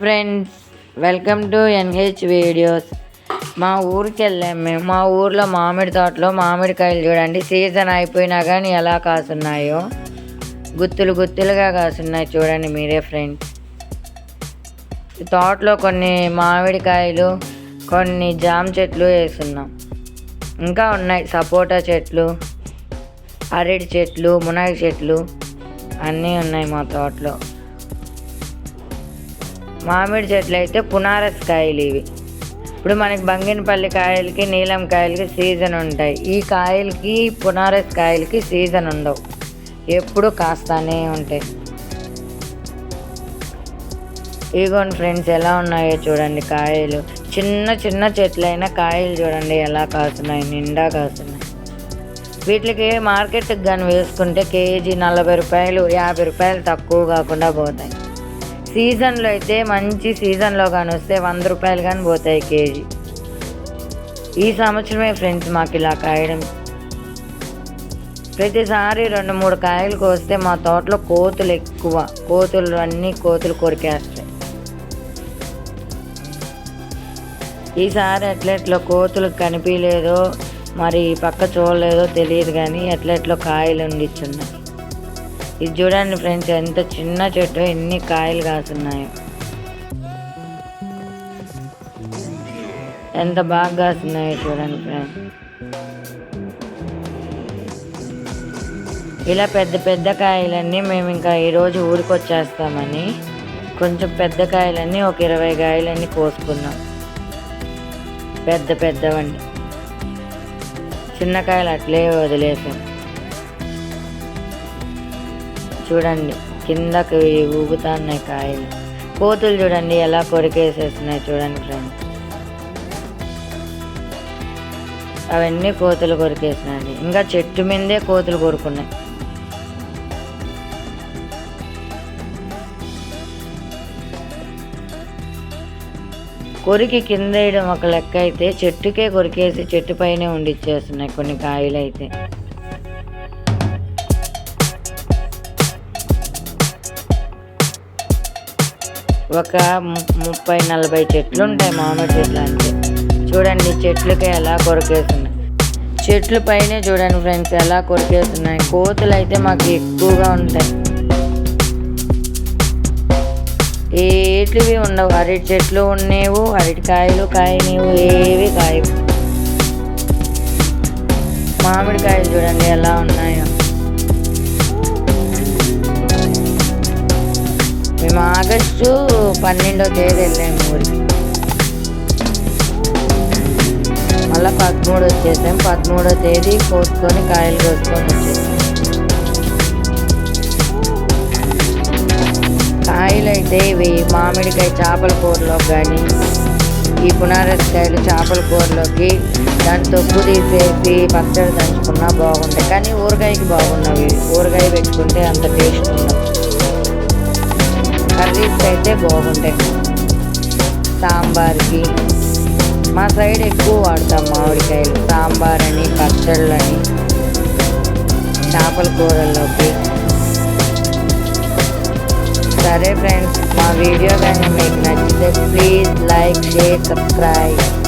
Friends welcome to NH videos మా ఊరికి వెళ్ళాం మేము. మా ఊర్లో మామిడి తోటలో మామిడికాయలు చూడండి. సీజన్ అయిపోయినా కానీ ఎలా కాసున్నాయో. గుత్తులు గుత్తులుగా కాసున్నాయి చూడండి మీరే ఫ్రెండ్స్ తోటలో కొన్ని మామిడికాయలు కొన్ని జామ చెట్లు వేసున్నాం. ఇంకా ఉన్నాయి సపోటా చెట్లు అరటి చెట్లు మునగ చెట్లు అన్నీ ఉన్నాయి మా తోటలో. మామిడి చెట్లు అయితే పునారస్ కాయలు ఇవి. ఇప్పుడు మనకి బంగినపల్లి కాయలకి నీలం కాయలకి సీజన్ ఉంటాయి. ఈ కాయలకి పునారస్ కాయలకి సీజన్ ఉండవు. ఎప్పుడు కాస్తానే ఉంటాయి. ఇగోండి ఫ్రెండ్స్ ఎలా ఉన్నాయో చూడండి కాయలు. చిన్న చిన్న చెట్లైన కాయలు చూడండి ఎలా కాస్తున్నాయి నిండా కాస్తున్నాయి. వీటికి మార్కెట్కి కానీ వేసుకుంటే కేజీ నలభై రూపాయలు యాభై రూపాయలు తక్కువ కాకుండా పోతాయి. సీజన్లో అయితే మంచి సీజన్లో కానీ వస్తే వంద రూపాయలు కానీ పోతాయి కేజీ. ఈ సంవత్సరమే ఫ్రెండ్స్ మాకు ఇలా కాయడం. ప్రతిసారి రెండు మూడు కాయలు కోస్తే మా తోటలో కోతులు ఎక్కువ కోతులు అన్నీ కోతులు కొరికేస్తాయి. ఈసారి ఎట్లెట్లో కోతులు కనిపించలేదో మరి పక్క చూడలేదో తెలియదు కానీ ఎట్లెట్లో కాయలు ఉండిచ్చున్నాయి. ఇది చూడండి ఫ్రెండ్స్ ఎంత చిన్న చెట్టు ఎన్ని కాయలు కాస్తున్నాయో. ఎంత బాగా కాస్తున్నాయో చూడండి ఫ్రెండ్స్. ఇలా పెద్ద పెద్ద కాయలన్నీ మేము ఇంకా ఈరోజు ఊరికి వచ్చేస్తామని కొంచెం పెద్ద కాయలన్నీ ఒక ఇరవై కాయలన్నీ కోసుకున్నాం. పెద్ద పెద్దవండి. చిన్న కాయలు అట్లే వదిలేసాం. చూడండి. కిందకి ఊగుతున్నాయి కాయలు. కోతులు చూడండి ఎలా కొరికేసేస్తున్నాయి చూడండి ఫ్రెండ్స్. అవన్నీ కోతులు కొరికేసినాయండి. ఇంకా చెట్టు మీదే కోతులు కొరుకున్నాయి. కొరికి కింద వేయడం ఒక లెక్క అయితే చెట్టుకే కొరికేసి చెట్టు పైనే ఉండిచ్చేస్తున్నాయి కొన్ని కాయలు అయితే ఒక ము- ముప్పై నలభై చెట్లు ఉంటాయి మామిడి చెట్లు అంటే. చూడండి చెట్లకి ఎలా కొరికేస్తున్నాయి. చెట్ల పైనే చూడండి ఫ్రెండ్స్ ఎలా కొరికేస్తున్నాయి. కోతులు అయితే మాకు ఎక్కువగా ఉంటాయి. ఏటివి ఉండవు. అరటి చెట్లు ఉండేవు అరటికాయలు కాయనివు ఏవి కాయవు. మామిడికాయలు చూడండి ఎలా ఉన్నాయో. మేము ఆగస్టు పన్నెండో తేదీ వెళ్ళాము ఊరికి. మళ్ళీ పదమూడు వచ్చేసాం. పదమూడో తేదీ కోసుకొని కాయలు కోసుకొని వచ్చేసాం. కాయలు అయితే ఇవి మామిడికాయ చేపల కూరలో కానీ ఈ పునారసకాయలు చేపల కూరలోకి దాని తొక్కు తీసేసి పచ్చడి దంచుకున్నా బాగుంటాయి. కానీ ఊరగాయకి బాగున్నవి. ఊరగాయ పెట్టుకుంటే అంత టేస్ట్ ఉండదు. కర్రీస్కి అయితే బాగుంటాయి. సాంబార్కి. మా సైడ్ ఎక్కువ వాడతాం మామిడికాయలు. సాంబార్ అని పచ్చళ్ళని చేపల కూరల్లోకి. సరే ఫ్రెండ్స్ మా వీడియో కానీ మీకు నచ్చితే please like share subscribe.